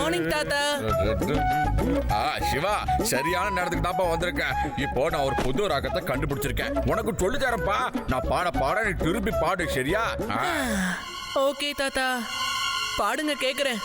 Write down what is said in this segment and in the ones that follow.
Morning தாத்தா. ஆ சிவா சரியான நேரத்துக்கு தான்ப்பா வந்திருக்கேன் இப்போ நான் ஒரு புது ராகத்தை கண்டுபிடிச்சிருக்கேன். உனக்கு சொல்லி தரேன்ப்பா நான் பாட பாட நீ திருப்பி பாடு சரியா. ஓகே தாத்தா. பாடுங்க கேக்குறேன்.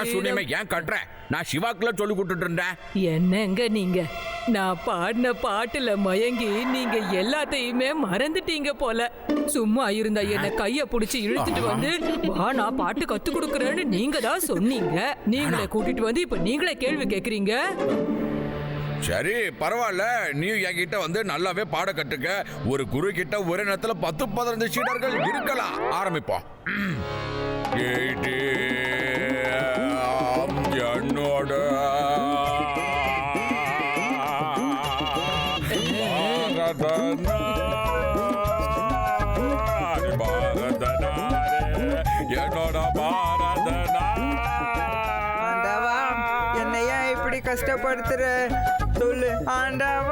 சங்கீதம் சூன்யமே ஏன் கட்டுற? நான் சிவாக்குள்ள சொல்லி கொடுத்துட்டு இருந்தேன் என்னங்க நீங்க? நான் பாடின பாட்டுல மயங்கி நீங்க எல்லாத்தையுமே மறந்துட்டீங்க போல. சும்மா இருந்தா என்ன கைய புடிச்சு இழுத்துட்டு வந்து வா நான் பாட்டு கத்து கொடுக்கறேன்னு நீங்க தான் சொன்னீங்க. நீங்களே கூட்டிட்டு வந்து இப்ப நீங்களே கேள்வி கேக்குறீங்க? சரி பரவாயில்ல. நீ என்கிட்ட வந்து நல்லாவே பாட கட்டுக்க ஒரு குரு கிட்ட ஒரே நேரத்துல பத்து பதினஞ்சு சீடர்கள் இருக்கலாம். ஆரம்பிப்போம். என்னோட பாரத என்னோட இப்படி கஷ்டப்படுத்துற? சொல்லு. ஆண்டவா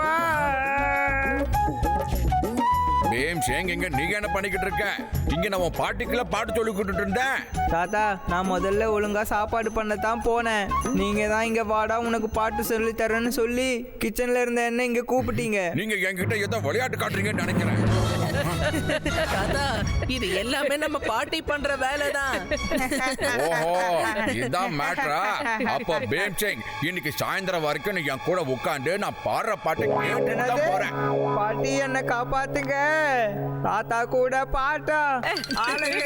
பேம் சேங் எங்க நீங்க என்ன பண்ணிக்கிட்டு இருக்க? இங்க உன் பாட்டிக்குள்ள பாட்டு சொல்லி கொடுத்துட்டு இருந்தேன் தாத்தா நான் முதல்ல ஒழுங்கா சாப்பாடு பண்ண தான் போனேன். நீங்க தான் இங்க வாடா உனக்கு பாட்டு சொல்லி தரேன்னு சொல்லி கிச்சன்ல இருந்த என்ன இங்க கூப்பிட்டீங்க. நீங்க என்கிட்ட ஏதோ விளையாட்டு காட்டுறீங்கன்னு நினைக்கிறேன். தாத்தா இது எல்லாமே நம்ம பாட்டி பண்ற வேலை தான் ஓஹோ இதான் மேட்ரா அப்ப பேம் சேங் இன்னைக்கு சாயந்தரம் வரைக்கும் நீ என் கூட உட்காந்து நான் பாடுற பாட்டு கேட்டு தான் என்னது? போறேன். பாட்டி என்ன காப்பாத்துங்க. தாத்தா கூட பாட்டா ஆளுங்க.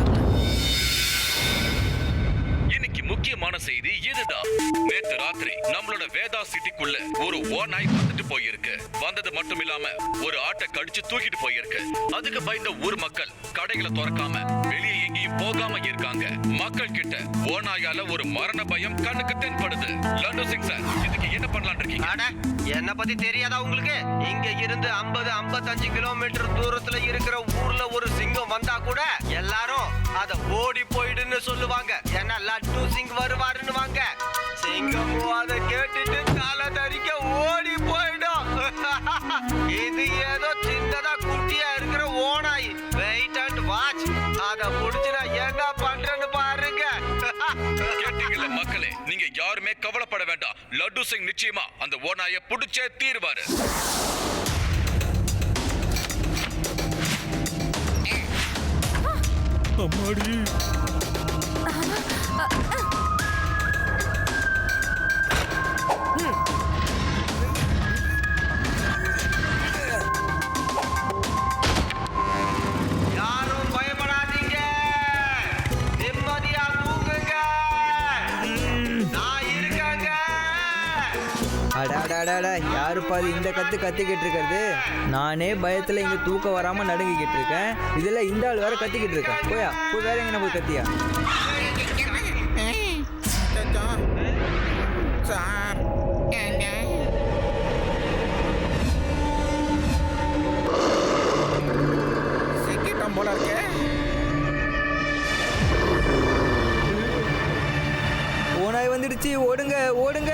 இன்னைக்கு முக்கியமான செய்தி இதுதான். நேத்து ராத்திரி நம்மளோட வேதா சிட்டிக்குள்ள ஒரு ஓநாய் வந்துட்டு போயிருக்கு. வந்தது மட்டும் இல்லாம ஒரு ஆட்டை கடிச்சு தூக்கிட்டு போயிருக்கு. அதுக்கு பயந்த ஊர் மக்கள் கடைகளை திறக்காம எங்கேயும் போகாம இருக்காங்க. மக்கள் கிட்ட ஓனாயால ஒரு மரண பயம் கண்ணுக்கு தென்படுது. லட்டு சிங் சார் இதுக்கு என்ன பண்ணலாம் இருக்கீங்க? என்ன பத்தி தெரியாதா உங்களுக்கு? இங்க இருந்து 50 55 கிலோமீட்டர் தூரத்துல இருக்கிற ஊர்ல ஒரு சிங்கம் வந்தா கூட எல்லாரும் அத ஓடி போயிடுன்னு சொல்லுவாங்க. ஏன்னா லட்டு சிங் வருவாருன்னு வாங்க சிங்கம் அதை கேட்டுட்டு காலை தரிக்க கவலைப்பட வேண்டாம். லட்டு சிங் நிச்சயமா அந்த ஓநாயை புடிச்சே தீர்வாரு. அம்மாடி. அடாடாடாடா யாருப்பா அது இந்த கத்து கத்திக்கிட்டு இருக்கிறது? நானே பயத்துல இங்க தூக்கம் வராம நடுங்கிக்கிட்டு இருக்கேன். இதுல இந்த ஆள் வேற கத்திக்கிட்டு இருக்கேன் போயா போய் வேற எங்க போய் கத்தியா? சிக்கிட்டம் போல இருக்கே. ஓனாய் வந்துடுச்சு ஓடுங்க ஓடுங்க.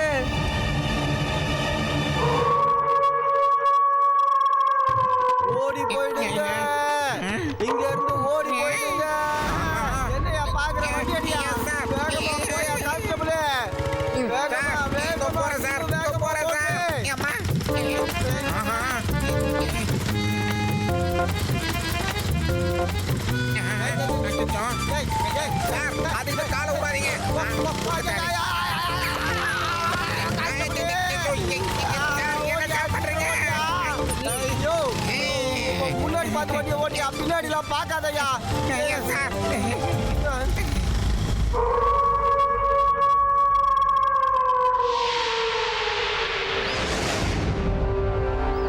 முன்னாடி பார்த்து வண்டி ஓட்டியா பின்னாடிலாம் பார்க்காதயா.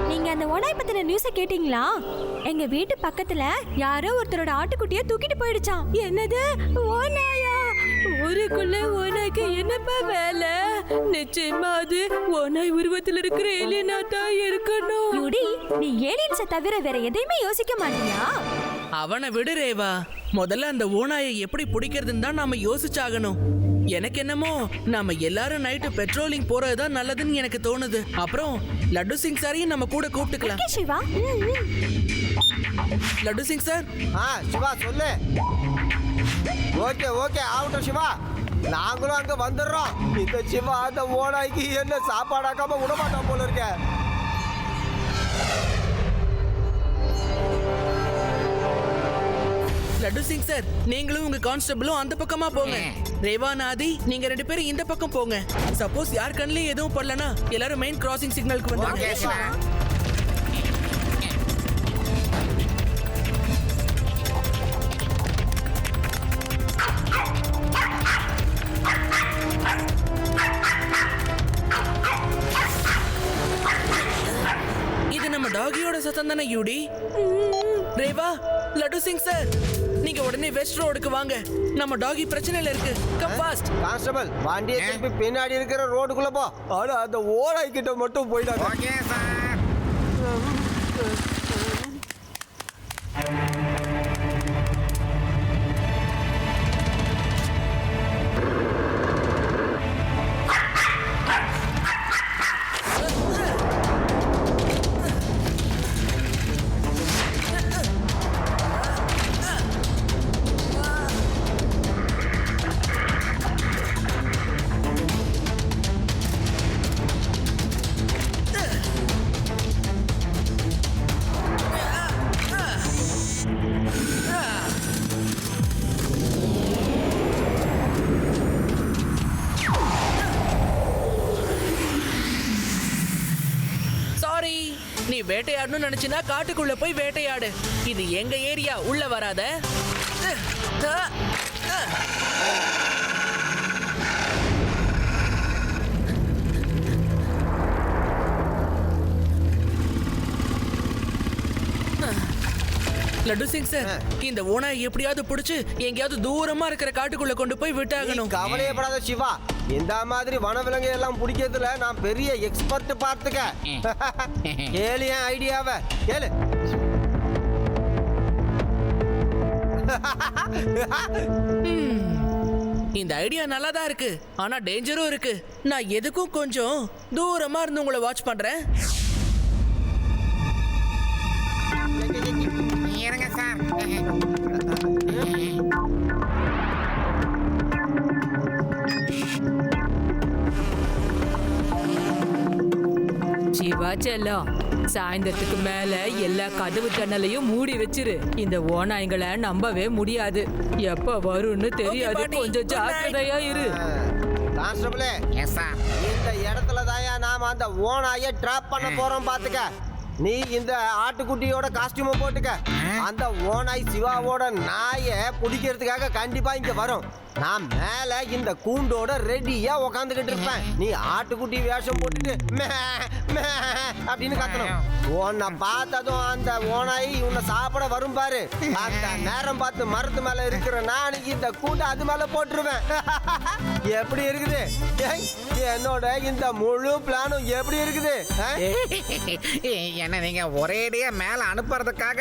நீங்க அந்த ஓனாய் பத்தின நியூஸ கேட்டீங்களா? எங்க வீட்டு பக்கத்துல யாரோ ஒருத்தரோட ஆட்டுக்குட்டிய தூக்கிட்டு போயிடுச்சான் என்னது? ஓனாயா ஊருக்குள்ள ஓனாய்க்கு என்னப்பா வேலை? நிச்சயமா அது ஓனாய் உருவத்தில் இருக்கிற எலினா தான் இருக்கணும். யூடி நீ ஏலியன்ஸ தவிர வேற எதையுமே யோசிக்க மாட்டியா? அவனை விடு ரேவா. முதல்ல அந்த ஓநாயை எப்படி பிடிக்கிறதுன்னு தான் நாம யோசிச்சாகணும். எனக்கு என்னமோ நாம எல்லாரும் நைட்டு பெட்ரோலிங் போறதுதான் நல்லதுன்னு எனக்கு தோணுது. அப்புறம் லட்டு சிங் சாரையும் நம்ம கூட கூப்பிட்டுக்கலாம். ஓகே சிவா. ம், ம். லட்டு சிங் சார். ஆ சிவா சொல்லு. ஓகே ஓகே ஆகட்டும் சிவா. நாங்களும் அங்க வந்துடுறோம். இந்த சிவா அந்த ஓனாய்க்கு என்ன சாப்பாடாக்காம விடமாட்டான் போல இருக்க. லட்டு சிங் சார் நீங்களும் உங்க கான்ஸ்டபிளும் அந்த பக்கமா போங்க. ரேவா நாதி நீங்க ரெண்டு பேரும் இந்த பக்கம் போங்க. சப்போஸ் யார் கண்ணிலையும் எதுவும் படலனா எல்லாரும் மெயின் கிராசிங் சிக்னலுக்கு வந்து சத்தம் தானே யூடி? ரேவா லட்டு சிங் சார் நீங்க உடனே வெஸ்ட் ரோடுக்கு வாங்க. நம்ம டாகி பிரச்சனையில இருக்கு. கம் ஃபாஸ்ட் கான்ஸ்டபிள் வண்டியை திருப்பி பின்னாடி இருக்கிற ரோடுக்குள்ள போ. ஆனா அந்த ஓனாய் கிட்ட மட்டும் போயிட்டாங்க சாரி வேட்டையாடணும்னு நினைச்சினா காட்டுக்குள்ள போய் வேட்டையாடு. இது எங்க ஏரியா? உள்ள வராத. லட்டு சிங் சார் இந்த ஓனாய் எப்படியாவது பிடிச்சு எங்கேயாவது தூரமா இருக்கிற காட்டுக்குள்ள கொண்டு போய் விட்டாகணும். கவலையப்படாத சிவா. இந்த மாதிரி வனவிலங்கு எல்லாம் பிடிக்கிறதுல நான் பெரிய எக்ஸ்பர்ட் பார்த்துக்க. கேளு என் ஐடியாவை. கேளு. இந்த ஐடியா நல்லா தான் இருக்கு. ஆனா டேஞ்சரும் இருக்கு. நான் எதுக்கும் கொஞ்சம் தூரமா இருந்து உங்களை வாட்ச் பண்றேன். சிவா செல்லம் சாயந்தரத்துக்கு மேல எல்லா கதவு ஜன்னலையும் மூடி வச்சிரு. இந்த ஓநாய்களை நம்பவே முடியாது. எப்ப வரும்னு தெரியாது. கொஞ்சம். ஜாக்கிரதையா இரு. கான்ஸ்டபிளே இந்த இடத்துல தாயா நாம அந்த ஓனாய ட்ராப் பண்ண போறோம் பாத்துக்க. நீ இந்த ஆட்டுக்குட்டியோட காஸ்டியூமை போட்டுக்க. அந்த ஓனாய் சிவாவோட நாயை பிடிக்கிறதுக்காக கண்டிப்பா இங்க வரும். நான் மேல இந்த கூண்டோட ரெடியா உக்காந்துக்கிட்டு இருப்பேன். நீ ஆட்டுக்குட்டி வேஷம் போட்டுட்டு அப்படின்னு கத்தணும் உன்னை பார்த்ததும் அந்த ஓனாய் உன்னை சாப்பிட வரும் பாரு. அந்த நேரம் பார்த்து மரத்து மேல இருக்கிற நான் இந்த கூண்டை அது மேல போட்டுருவேன். எப்படி இருக்குது? என்னோட இந்த முழு பிளானும் எப்படி இருக்குது? என்ன நீங்க ஒரேடியா மேல அனுப்புறதுக்காக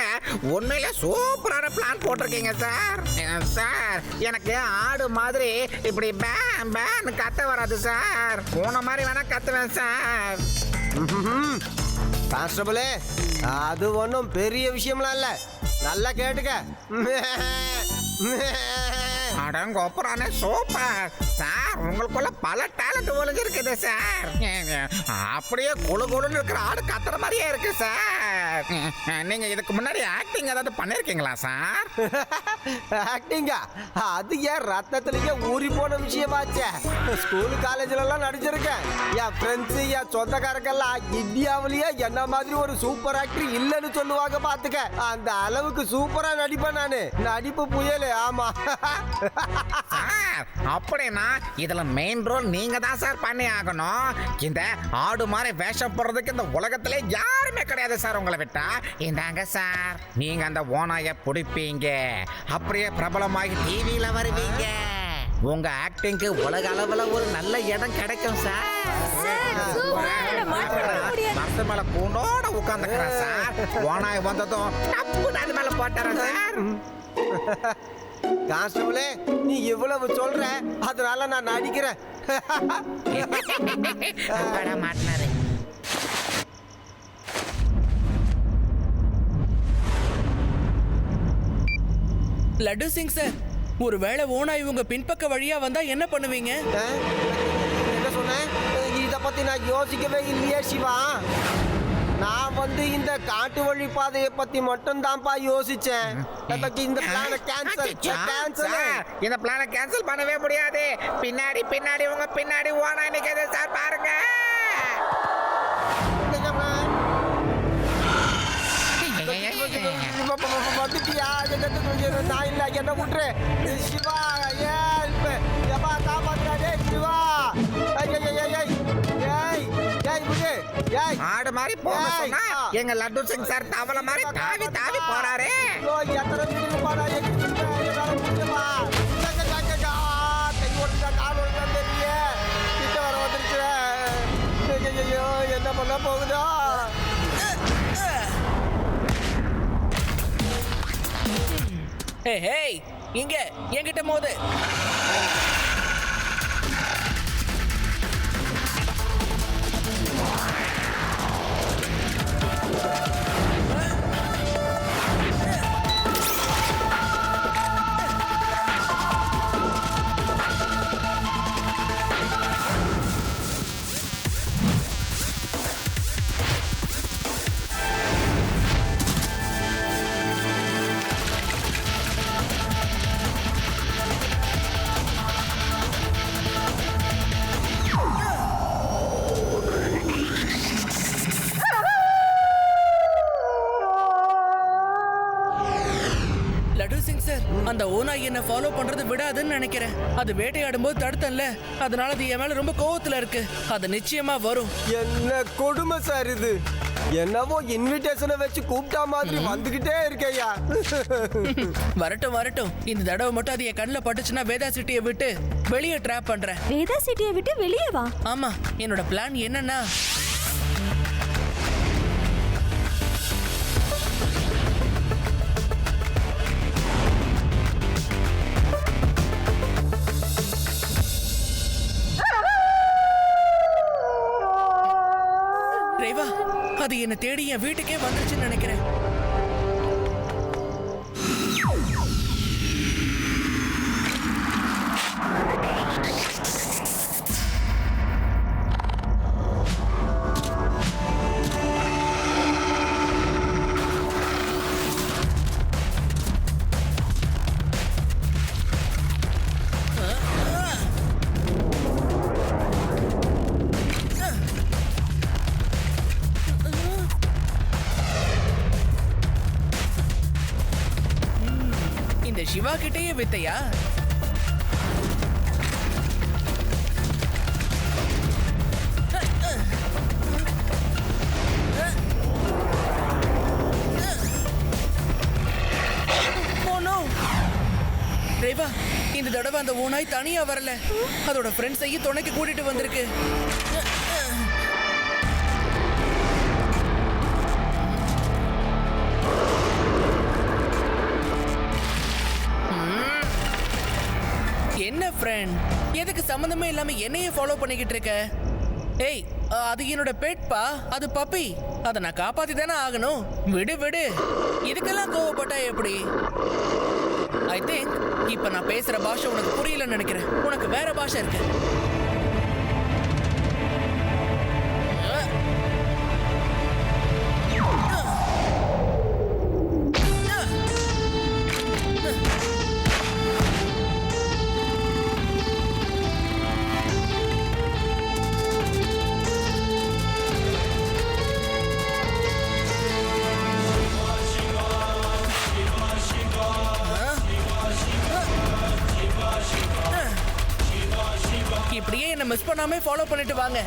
உண்மையிலே சூப்பரான பிளான் போட்டிருக்கீங்க சார் சார் எனக்கு ஆடு மாதிரி இப்படி பேன் பேன் கத்த வராது சார் பூனை மாதிரி வேணா கத்துவேன் சார். கான்ஸ்டபிளே அது ஒன்றும் பெரிய விஷயம்லாம் இல்ல நல்லா கேட்டுக்க அடங்கொப்பரானே சூப்பர். சார் உங்களுக்குள்ள பல டேலண்ட் ஒழுங்கு இருக்குது சார் அப்படியே குழு குழுன்னு இருக்கிற ஆடு கத்துற மாதிரியே இருக்கு சார். நீங்க இதுக்கு முன்னாடி ஆக்டிங் ஏதாவது பண்ணிருக்கீங்களா சார்? ஆக்டிங்கா அது ஏன் ரத்தத்திலேயே ஊறி போன விஷயமாச்சே? ஸ்கூல் காலேஜ்ல எல்லாம் நடிச்சிருக்கேன். என் ஃப்ரெண்ட்ஸு என் சொந்தக்காரங்கெல்லாம் இந்தியாவிலேயே என்ன மாதிரி ஒரு சூப்பர் ஆக்டர் இல்லைன்னு சொல்லுவாங்க பாத்துக்க அந்த அளவுக்கு சூப்பரா நடிப்பேன் நானு. நடிப்பு புயல் ஆமா. அப்படின்னா இதுல மெயின் ரோல் நீங்க தான் சார் பண்ணி ஆகணும். இந்த ஆடு மாதிரி வேஷம் போடுறதுக்கு இந்த உலகத்திலே யாருமே கிடையாது சார் உங்களை விட்டா. இந்தாங்க சார் நீங்க அந்த ஓனாய பிடிப்பீங்க. அப்படியே பிரபலமாகி டிவியில வருவீங்க. உங்க ஆக்டிங்க்கு உலக அளவுல ஒரு நல்ல இடம் கிடைக்கும் சார். மரத்து மேல கூண்டோட உட்காந்துக்கிறேன் சார். ஓனாய் வந்ததும் அது மேல போட்டுறேன் சார். கான்ஸ்டபிளே நீ இவ்வளவு சொல்ற? அதனால நான் நடிக்கிறேன். மாட்டினாரு. லட்டு சிங் சார் ஒருவேளை ஓனாய் உங்க பின்பக்க வழியா வந்தா என்ன பண்ணுவீங்க? என்ன சொன்னேன்? இத பத்தி நான் யோசிக்கவே இல்லையே சிவா. வந்து இந்த காட்டு வழி பாதையை பத்தி மட்டும் தான்ப்பா யோசிச்சேன் இந்த பிளான கேன்சல் கேன்சல் இந்த பிளான கேன்சல் பண்ணவே முடியாது. பின்னாடி பின்னாடி உங்க பின்னாடி ஓனா நிக்குது. சார் பாருங்க. வந்துட்டியா? என்ன விட்டுரு. சிவா ஆடு மாதிரி போக சொன்னா. எங்க லட்டு சிங் சார் தவளை மாதிரி தாவி தாவி போறாரு. என்ன பண்ண போகுதோ? ஹே ஹேய் இங்க என்கிட்ட மோது. விடாதுன்னு நினைக்கிறேன். அது வேட்டையாடும் போது தடுத்தன்ல. அதனால அது என் மேல ரொம்ப கோவத்துல இருக்கு. அது நிச்சயமா வரும். என்ன கொடுமை சார் இது? என்னவோ இன்விடேஷனை வச்சு கூப்பிட்டா மாதிரி வந்துகிட்டே இருக்கேயா வரட்டும் வரட்டும். இந்த தடவை மட்டும் அது என் கண்ணில் பட்டுச்சுன்னா வேதா சிட்டியை விட்டு வெளியே ட்ராப் பண்றேன். வேதா சிட்டியை விட்டு வெளியே வா. ஆமா என்னோட பிளான் என்னன்னா ரேவா அது என்னை தேடி என் வீட்டுக்கே வந்துருச்சுன்னு நினைக்கிறேன். சிவா கிட்டேயே வித்தையா? ரேவா இந்த தடவை அந்த ஓனாய் தனியா வரல. அதோட ஃப்ரெண்ட்ஸையும் துணைக்கு கூட்டிட்டு வந்திருக்கு. ஃப்ரெண்ட் எதுக்கு சம்மந்தமே இல்லாம என்னையே ஃபாலோ பண்ணிக்கிட்டு இருக்க? ஏய் அது என்னோட பெட்பா? அது பப்பி அதை நான் காப்பாத்தி தானே ஆகணும். விடு விடு. இதுக்கெல்லாம் கோவப்பட்டா எப்படி? ஐ திங்க் இப்போ நான் பேசுகிற பாஷை உனக்கு புரியலன்னு நினைக்கிறேன். உனக்கு வேற பாஷை இருக்கு. வேஸ்ட் ஃபாலோ பண்ணிட்டு வாங்க.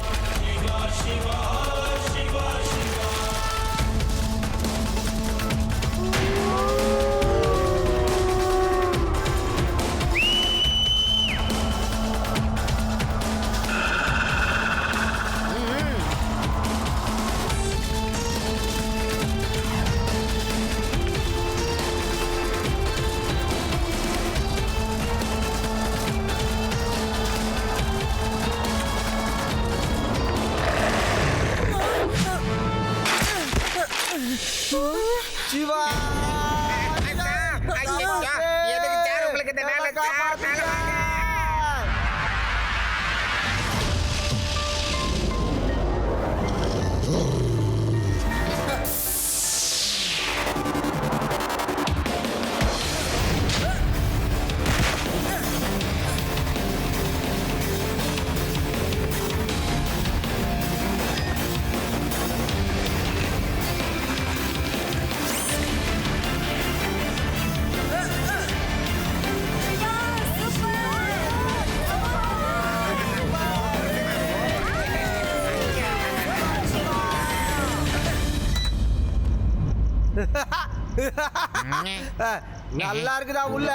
நல்லா இருக்குதா உள்ள.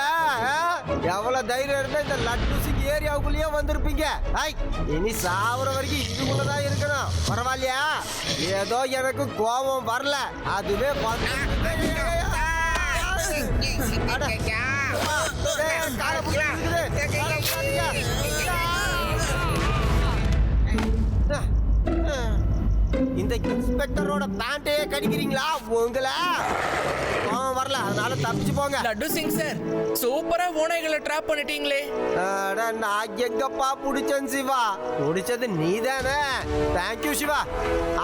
எவ்வளவு தைரியம் இருந்தா இந்த லட்டு சிங் ஏரியாவுக்குள்ளேயே வந்திருப்பீங்க. ஐய் இனி சாவர வரைக்கும் இதுக்குள்ளதான் இருக்கணும். பரவாயில்லையா? ஏதோ எனக்கு கோபம் வரல. அதுவே இந்த இன்ஸ்பெக்டரோட பேண்டையே கடிக்கிறீங்களா? உங்களை? வரல அதனால தப்பிச்சு போங்க. லட்டு சிங் சார் சூப்பரா ஓநாய்களை ட்ராப் பண்ணிட்டீங்களே. அட, நான் எங்கப்பா புடிச்சேன் சிவா? புடிச்சது நீதானே. Thank you Shiva.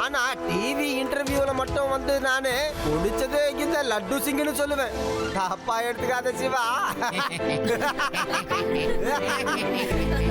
ஆனா டிவி இன்டர்வியூல மட்டும் வந்து நானு புடிச்சது இந்த லட்டு சிங்னு சொல்லுவேன். தப்பா எடுத்துக்காத சிவா.